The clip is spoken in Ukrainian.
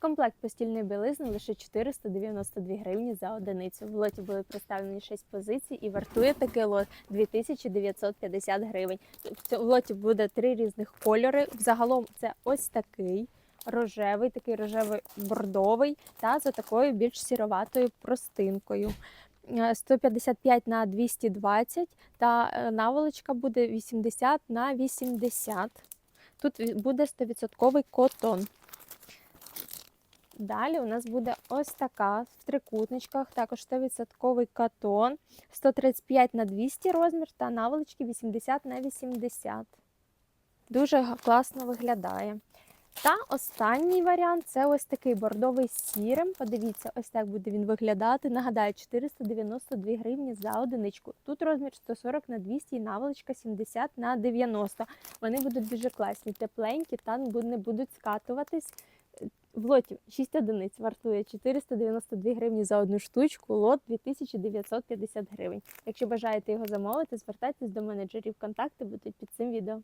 Комплект постільної білизни лише 492 гривні за одиницю. В лоті були представлені 6 позицій і вартує такий лот 2950 гривень. В цьому лоті буде три різних кольори. Взагалом це ось такий рожевий, такий рожевий бордовий та за такою більш сіроватою простинкою. Е, 155 на 220 та е, наволочка буде 80 на 80. Тут буде 100% котон. Далі у нас буде ось така в трикутничках, також 100% катон, 135 на 200 розмір та наволочки 80 на 80. Дуже класно виглядає. Та останній варіант це ось такий бордовий з сірим. Подивіться, ось так буде він виглядати. Нагадаю, 492 гривні за одиничку. Тут розмір 140 на 200 і наволочка 70 на 90. Вони будуть дуже класні, тепленькі та не будуть скатуватись. В лоті 6 одиниць вартує 492 гривні за одну штучку, лот 2950 гривень. Якщо бажаєте його замовити, звертайтесь до менеджерів. Контакти будуть під цим відео.